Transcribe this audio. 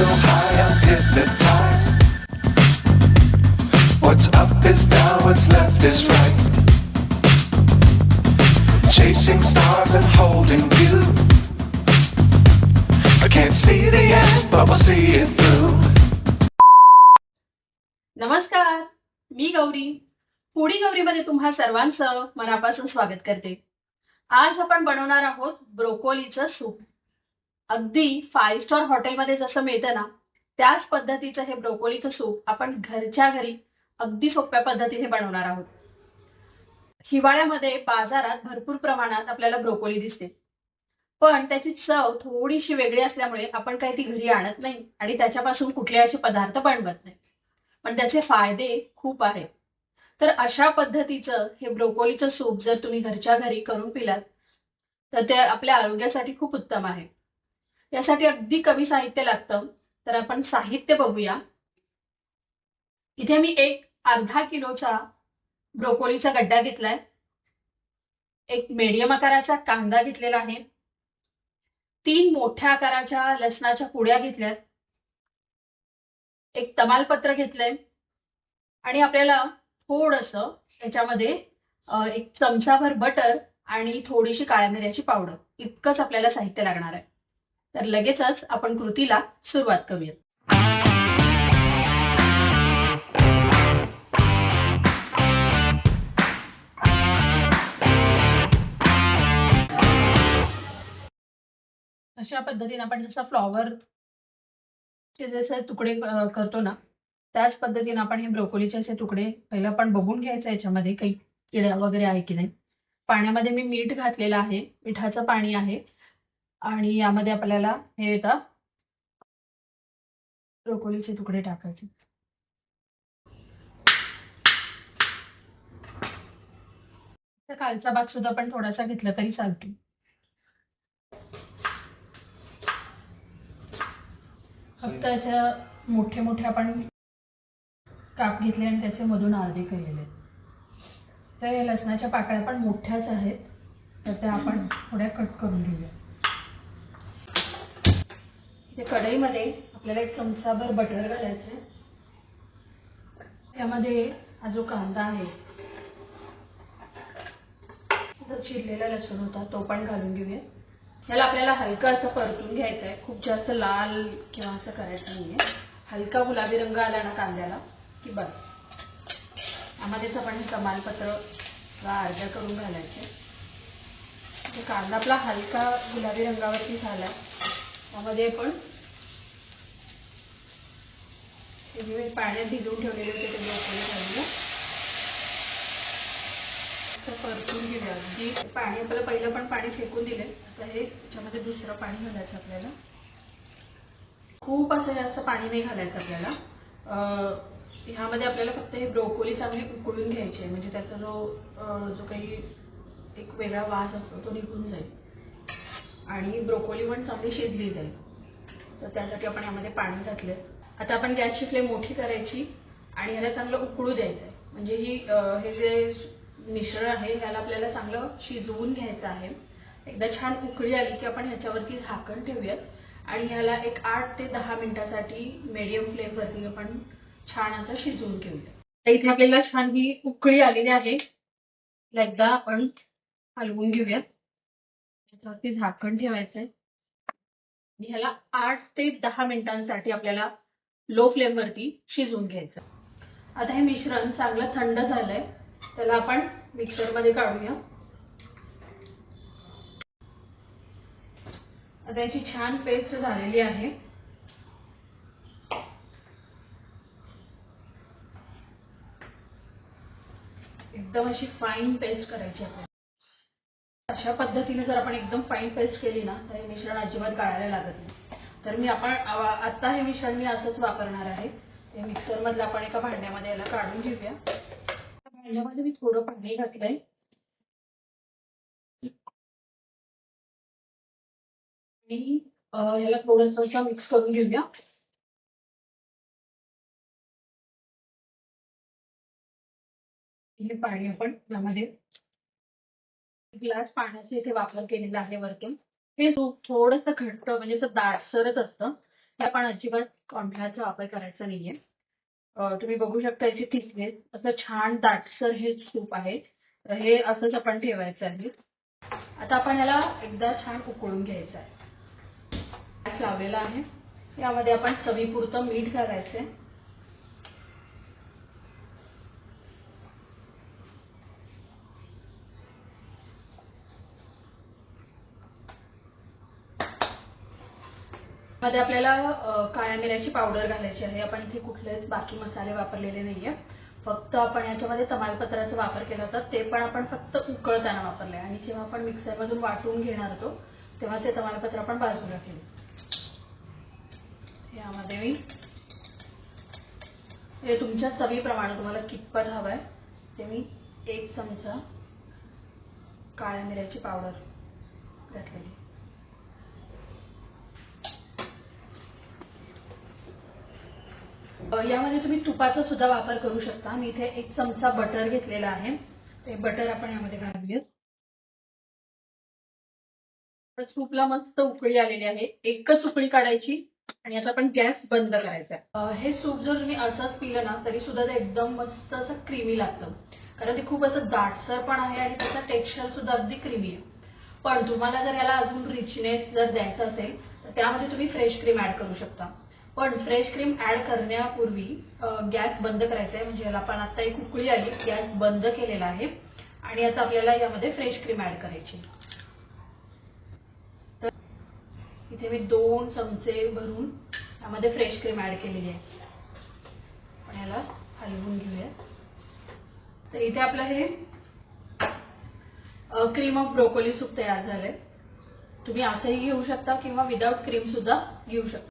so high I'm hypnotized. What's up is down, what's left is right. Chasing stars and holding you. I can't see the end, but we'll see it through. नमस्कार मी गौरी पुडी गौरीमध्ये तुम्हा सर्वांचं मनापासून स्वागत करते आज आपण बनवणार आहोत ब्रोकोलीचं सूप अगदी फाईव्ह स्टार हॉटेलमध्ये जसं मिळतं ना त्याच पद्धतीचं हे ब्रोकोलीचं सूप आपण घरच्या घरी अगदी सोप्या पद्धतीने बनवणार आहोत. हिवाळ्यामध्ये बाजारात भरपूर प्रमाणात आपल्याला ब्रोकोली दिसते. पण त्याची चव थोडीशी वेगळी असल्यामुळे आपण काही ती घरी आणत नाही आणि त्याच्यापासून कुठले असे पदार्थ बनवत नाही. पण त्याचे फायदे खूप आहेत. तर अशा पद्धतीचं हे ब्रोकोलीचं सूप जर तुम्ही घरच्या घरी करून पिलात तर ते आपल्या आरोग्यासाठी खूप उत्तम आहे. यासाठी अगदी कमी साहित्य लागतं. तर आपण साहित्य बघूया. इथे मी एक अर्धा किलोचा ब्रोकोलीचा गड्डा घेतलाय. एक मीडियम आकाराचा कांदा घेतलेला आहे. तीन मोठ्या आकाराच्या लसणाच्या पुड्या घेतल्यात. एक तमालपत्र घेतलंय. आणि आपल्याला थोडस याच्यामध्ये एक चमचाभर बटर आणि थोडीशी काळ्या मिऱ्याची पावडर इतकंच आपल्याला साहित्य लागणार आहे. तर लगेचच आपण कृतीला सुरुवात करूया. अशा पद्धतीने आपण जसा फ्लॉवर चे जसे तुकडे करतो ना त्याच पद्धतीने आपण हे ब्रोकोलीचे असे तुकडे पहिलं आपण बघून घ्यायचं याच्यामध्ये काही किड्या वगैरे आहे की नाही. पाण्यामध्ये मी मीठ घातलेलं आहे मिठाचं पाणी आहे. आणि यामध्ये आपल्याला हे येतात ब्रोकोलीचे तुकडे टाकायचे. तर खालचा भाग सुद्धा आपण थोडासा घेतला तरी चालतो. फक्त याच्या मोठे मोठे आपण काप घेतले आणि त्याचे मधून अर्धे केलेले. तर लसणाच्या पाकळ्या पण मोठ्याच आहेत. तर त्या आपण थोड्या कट करून घेऊया. इथे कढईमध्ये आपल्याला एक चमचाभर बटर घालायचं आहे त्यामध्ये हा जो कांदा आहे जो चिरलेला लसूण होता तो पण घालून घेऊया. याला आपल्याला हलका असं परतून घ्यायचं आहे खूप जास्त लाल किंवा असं करायचं नाहीये. हलका गुलाबी रंग आला ना कांद्याला की बस. त्यामध्येच आपण कमालपत्र अर्ध्या करून घालायचे कांदा आपला हलका गुलाबी रंगावरती झाला त्यामध्ये आपण जे पाण्यात भिजवून ठेवलेले होते ते ब्रोकोली घालूया. तर परतून घेऊया. अगदी पाणी आपल्याला पहिलं पण पाणी फेकून दिले आता हे याच्यामध्ये दुसरं पाणी घालायचं आपल्याला. खूप असं जास्त पाणी नाही घालायचं आपल्याला. ह्यामध्ये आपल्याला फक्त हे ब्रोकोली चांगली उकळून घ्यायची आहे. म्हणजे त्याचा जो जो काही एक वेगळा वास असतो तो निघून जाईल. आणि ब्रोकोली पण चांगली शिजली जाईल. तर त्यासाठी आपण यामध्ये पाणी घातले आता आपण गॅसची फ्लेम मोठी करायची आणि ह्याला चांगलं उकळू द्यायचं आहे म्हणजे ही हे जे मिश्रण आहे ह्याला आपल्याला चांगलं शिजवून घ्यायचं आहे. एकदा छान उकळी आली की आपण ह्याच्यावरती झाकण ठेवूयात आणि ह्याला एक आठ ते दहा मिनिटासाठी मीडियम फ्लेमवरती आपण छान असं शिजवून घेऊया. तर इथे आपल्याला छान ही उकळी आलेली आहे. एकदा आपण हलवून घेऊयात त्याच्यावरती झाकण ठेवायचं आहे आणि ह्याला आठ ते दहा मिनिटांसाठी आपल्याला लो फ्लेमवरती शिजवून घ्यायचं आता हे मिश्रण चांगलं थंड झालंय. त्याला आपण मिक्सरमध्ये काढूया. आता याची छान पेस्ट झालेली आहे. एकदम अशी फाईन पेस्ट करायची आपल्याला अशा पद्धतीने जर आपण एकदम फाईन पेस्ट केली ना तर हे मिश्रण अजिबात गाळायला लागत नाही. तर मी आपण आत्ता आता हे मिश्रण मी असंच वापरणार आहे. ते मिक्सरमधलं आपण एका भांड्यामध्ये याला काढून घेऊया. भांड्यामध्ये मी थोडं पाणी घातलंय. आणि याला थोडस असं मिक्स करून घेऊया. हे पाणी आपण यामध्ये ग्लास पाण्याचा इथे वापर केलेला आहे वरतून. हे सूप थोडस घट्ट म्हणजे असं दाटसरच असतं. पण अजिबात कॉर्नफ्लावरचा वापर करायचा नाहीये. तुम्ही बघू शकता याची थिकनेस असं छान दाटसर हे सूप आहे. तर हे असंच आपण ठेवायचं आहे. आता आपण याला एकदा छान उकळून घ्यायचं आहे. गॅस लावलेला आहे. यामध्ये आपण चवीपुरतं मीठ घालायचंय. मध्ये आपल्याला काळ्या मिऱ्याची पावडर घालायची आहे. आपण इथे कुठलेच बाकी मसाले वापरलेले नाहीये. फक्त आपण याच्यामध्ये तमालपत्राचा वापर केला होता. ते पण आपण फक्त उकळताना वापरले आणि जेव्हा आपण मिक्सरमधून वाटून घेणार होतो तेव्हा ते तमालपत्र आपण बाजूला ठेवू. यामध्ये मी हे तुमच्या चवीप्रमाणे तुम्हाला कितपत हवंय ते मी एक चमचा काळ्या मिऱ्याची पावडर घातलेली. यामध्ये तुम्ही तुपाचा सुद्धा वापर करू शकता. मी इथे एक चमचा बटर घेतलेला आहे. ते बटर आपण यामध्ये घालूयात. सूपला मस्त उकळी आलेली आहे. एकच उकळी काढायची आणि आता आपण गॅस बंद करायचा हे सूप जर तुम्ही असंच पिलं ना तरी सुद्धा ते एकदम मस्त असं क्रीमी लागतं. कारण ते खूप असं दाटसर पण आहे आणि त्याचा टेक्स्चर सुद्धा अगदी क्रीमी आहे. पण तुम्हाला जर याला अजून रिचनेस जर द्यायचं असेल तर त्यामध्ये तुम्ही फ्रेश क्रीम ऍड करू शकता. पण फ्रेश क्रीम ऍड करण्यापूर्वी गॅस बंद करायचा आहे म्हणजे याला आपण आता एक उकळी आली. गॅस बंद केलेला आहे. आणि आता आपल्याला यामध्ये फ्रेश क्रीम ऍड करायची तर इथे मी दोन चमचे भरून यामध्ये फ्रेश क्रीम ऍड केलेली आहे. आपण याला हलवून घेऊया. तर इथे आपलं हे क्रीम ऑफ ब्रोकोली सूप तयार झालंय. तुम्ही असंही घेऊ शकता किंवा विदाउट क्रीम सुद्धा घेऊ शकता.